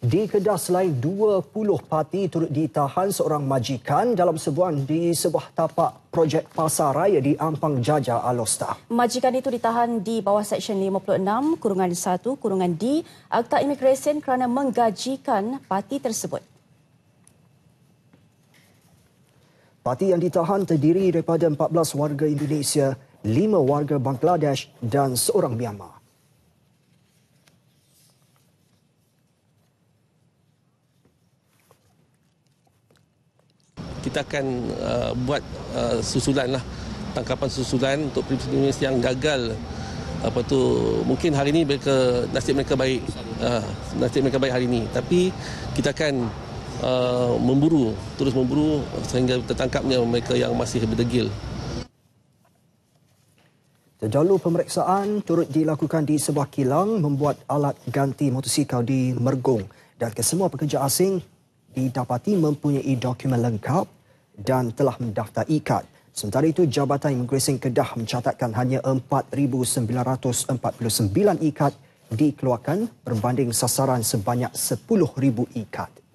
Di Kedah selain 20 parti turut ditahan seorang majikan dalam sebuah di sebuah tapak projek pasar raya di Ampang Jaja Alostar. Majikan itu ditahan di bawah Seksyen 56 kurungan 1 kurungan D Akta Imigresen kerana menggajikan parti tersebut. Parti yang ditahan terdiri daripada 14 warga Indonesia, 5 warga Bangladesh dan seorang Myanmar. Kita akan uh, buat uh, susulan lah tangkapan susulan untuk primis yang gagal. Apa tu mungkin hari ini mereka nasib mereka baik. Uh, nasib mereka baik hari ini tapi kita akan uh, memburu terus memburu sehingga tertangkapnya mereka yang masih berdegil. Jalur pemeriksaan turut dilakukan di sebuah kilang membuat alat ganti motosikal di Mergong. Dan kesemua pekerja asing didapati mempunyai dokumen lengkap dan telah mendaftar IKAD. Sementara itu, Jabatan Imigresen Kedah mencatatkan hanya 4,949 IKAD dikeluarkan berbanding sasaran sebanyak 10,000 IKAD.